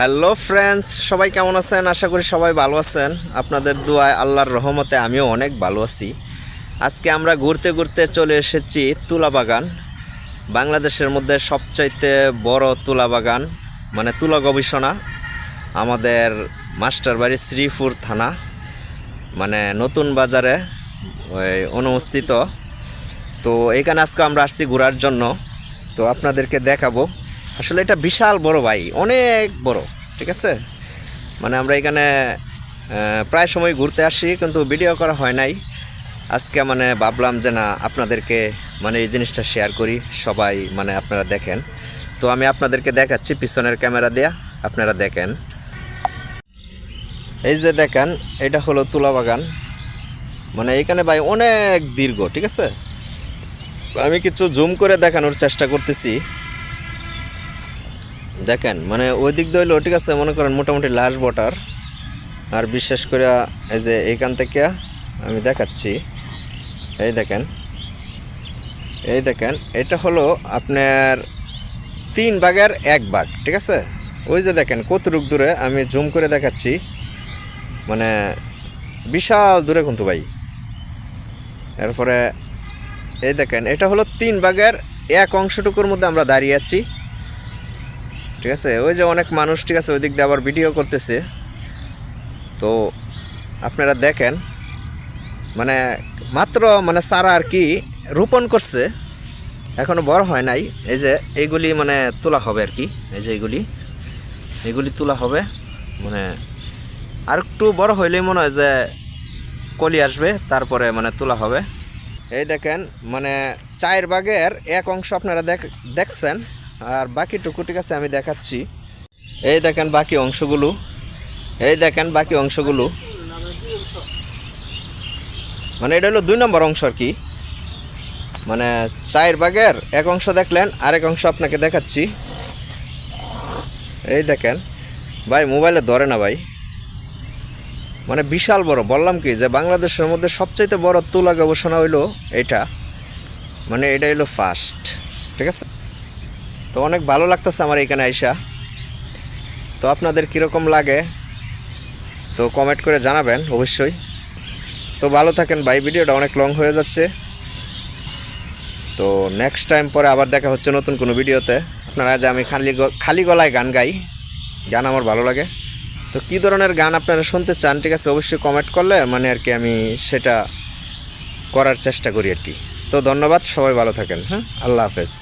Hello friends সবাই কেমন আছেন? আশা করি সবাই ভালো আছেন। আপনাদের দোয়ায় আল্লাহর রহমতে আমিও অনেক ভালো আছি। আজকে আমরা ঘুরতে ঘুরতে চলে এসেছি তুলা বাগান বাংলাদেশের মধ্যে সবচাইতে বড় তুলা বাগান মানে তুলা গবেষণা, আমাদের মাস্টারবাড়ি শ্রীপুর থানা মানে নতুন বাজারে, ওই অনুমস্থিত তো এখানে আজকে আমরা আসছি ঘোরার জন্য। তো আপনাদেরকে দেখাবো আসলে এটা বিশাল বড় ভাই, অনেক বড়, ঠিক আছে? মানে আমরা এখানে প্রায় সময় ঘুরতে আসি, কিন্তু ভিডিও করা হয় নাই। আজকে মানে ভাবলাম যে না, আপনাদেরকে মানে এই জিনিসটা শেয়ার করি, সবাই মানে আপনারা দেখেন। তো আমি আপনাদেরকে দেখাচ্ছি পিছনের ক্যামেরা দেয়া, আপনারা দেখেন। এই যে দেখেন, এটা হলো তুলা বাগান। মানে এখানে ভাই অনেক দীর্ঘ, ঠিক আছে? আমি কিছু জুম করে দেখানোর চেষ্টা করতেছি। দেখেন মানে ওই দিক দিয়ে ঠিক আছে, মনে করেন মোটামুটি লাশ বটার। আর বিশেষ করে এই যে এইখান থেকে আমি দেখাচ্ছি, এই দেখেন এই দেখেন, এটা হলো আপনার তিন ভাগের এক ভাগ, ঠিক আছে? ওই যে দেখেন, কতটুক দূরে আমি জুম করে দেখাচ্ছি মানে বিশাল দূরে কিন্তু ভাই। এরপরে এই দেখেন, এটা হলো তিন ভাগের এক অংশটুকুর মধ্যে আমরা দাঁড়িয়ে আছি। ঠিক আছে? ওই যে অনেক মানুষ, ঠিক আছে ওই দিক দিয়ে আবার ভিডিও করতেছে। তো আপনারা দেখেন মানে মাত্র মানে সারা আর কি রোপণ করছে, এখনও বড় হয় নাই। এই যে এইগুলি মানে তোলা হবে আর কি, এই যে এইগুলি এগুলি তোলা হবে। মানে আর একটু বড় হইলেই মনে হয় যে কলি আসবে, তারপরে মানে তোলা হবে। এই দেখেন মানে চায়ের বাগের এক অংশ আপনারা দেখ, দেখছেন। আর বাকিটুকু ঠিক আছে আমি দেখাচ্ছি। এই দেখেন বাকি অংশগুলো। এই দেখেন বাকি অংশগুলো। মানে এটা হলো দুই নম্বর অংশ আর কি। মানে চায়ের বাগের এক অংশ দেখলেন, আরেক অংশ আপনাকে দেখাচ্ছি। এই দেখেন, ভাই মোবাইলে ধরে না ভাই। মানে বিশাল বড়, বললাম কি যে বাংলাদেশের মধ্যে সবচাইতে বড় তুলা গবেষণা হইল এটা। মানে এটা হইল ফার্স্ট, ঠিক আছে? তো অনেক ভালো লাগতেছে আমার এখানে আইসা। তো আপনাদের কীরকম লাগে, তো কমেন্ট করে জানাবেন অবশ্যই। তো ভালো থাকেন ভাই, ভিডিওটা অনেক লং হয়ে যাচ্ছে। তো নেক্সট টাইম পরে আবার দেখা হচ্ছে নতুন কোনো ভিডিওতে। আপনারা যে আমি খালি খালি গলায় গান গাই, গান আমার ভালো লাগে। তো কী ধরনের গান আপনারা শুনতে চান, ঠিক আছে, অবশ্যই কমেন্ট করলে মানে আর কি আমি সেটা করার চেষ্টা করি আর কি। তো ধন্যবাদ, সবাই ভালো থাকেন হ্যাঁ? আল্লাহ হাফেজ।